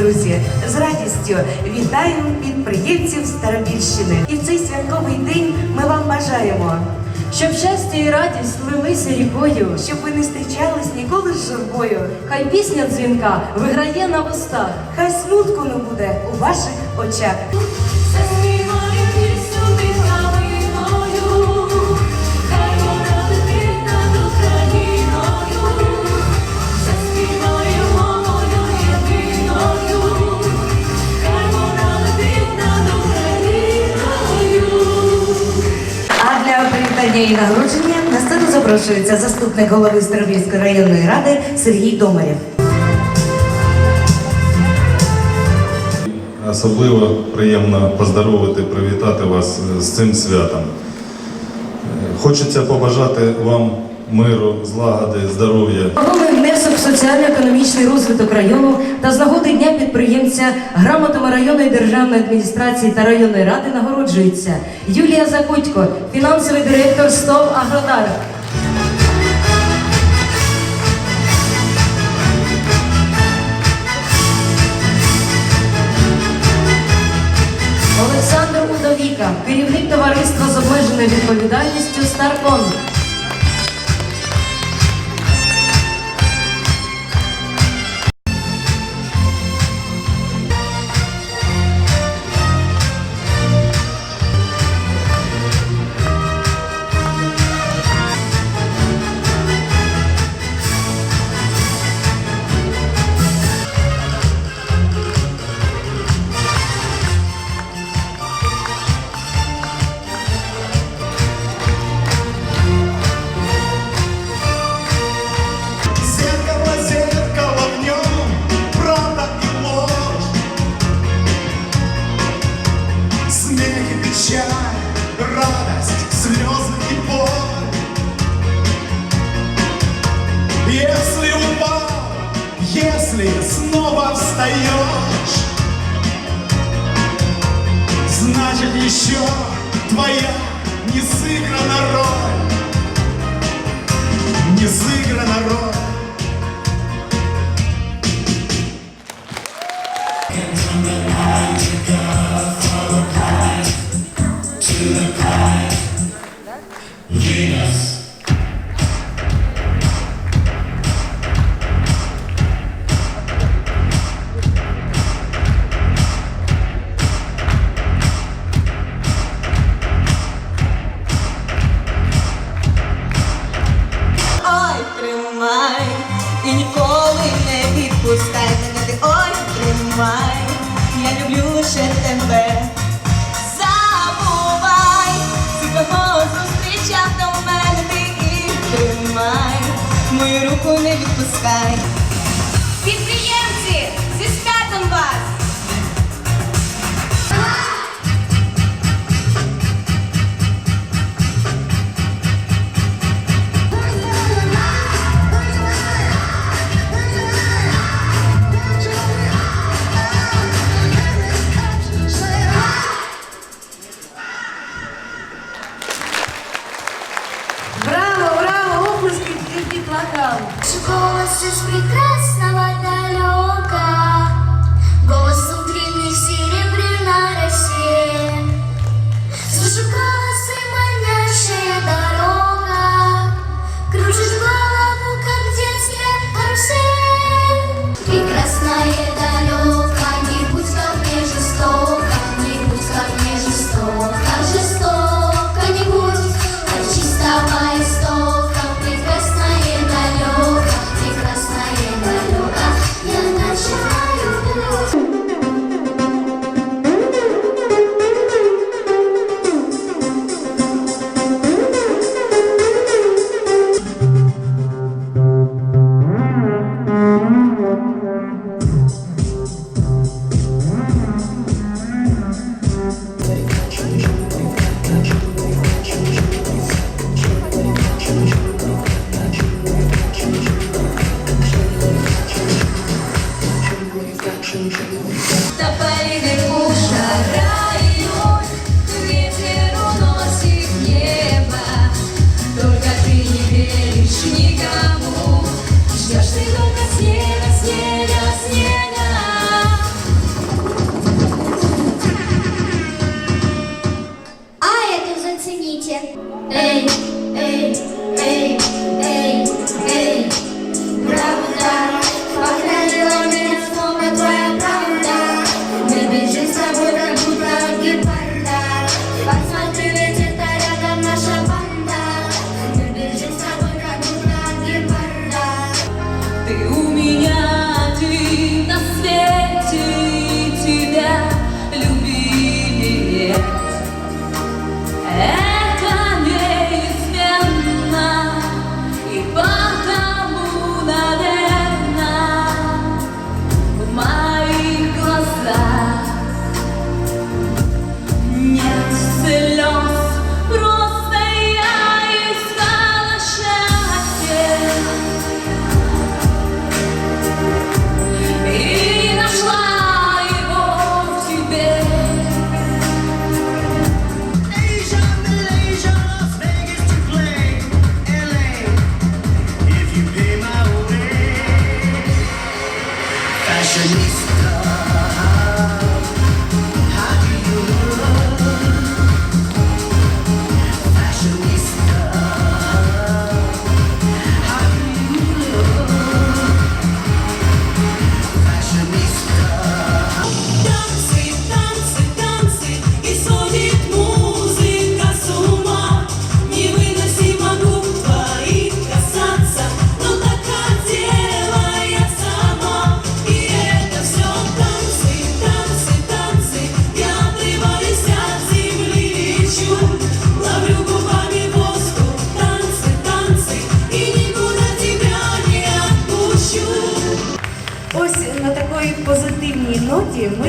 Друзі, з радістю вітаю підприємців Старобільщини. І в цей святковий день ми вам бажаємо, Щоб щастя і радість лилися рікою, щоб ви не зустрічались ніколи з журбою. хай пісня дзвінка виграє на вустах. Хай смутку не буде у ваших очах. Привітання і нагородження на сцену запрошується заступник голови Старобільської районної ради Сергій Домарєв. Особливо приємно поздоровити, привітати вас з цим святом. Хочеться побажати вам миру, злагоди, здоров'я. Вагомий внесок в соціально-економічний розвиток району та з нагоди Дня підприємця грамотами районної державної адміністрації та районної ради нагороджується Юлія Закутько, фінансовий директор СТОВ Агродар. Олександр Удовіка, керівник товариства з обмеженою відповідальністю Старкон. Если снова встаешь, значит еще твоя не сыграна роль. Не сыграна роль. Ой, відпускай мене ти, ой, тримай, я люблю лише тебе. Забувай, ти кого зустрічав до мене ти і тримай, мою руку не відпускай. Підприємці, для! Голос из прекрасного далека, Голос утренних серебряной России. Слышу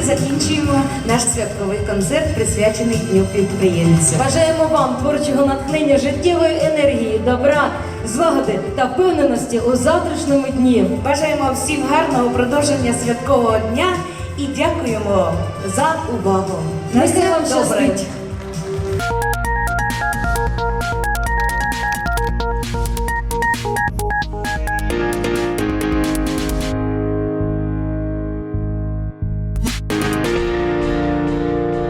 закінчуємо наш святковий концерт, присвячений Дню підприємця. Бажаємо вам творчого натхнення, життєвої енергії, добра, злагоди та впевненості у завтрашньому дні. Бажаємо всім гарного продовження святкового дня і дякуємо за увагу. Нехай вам щастить.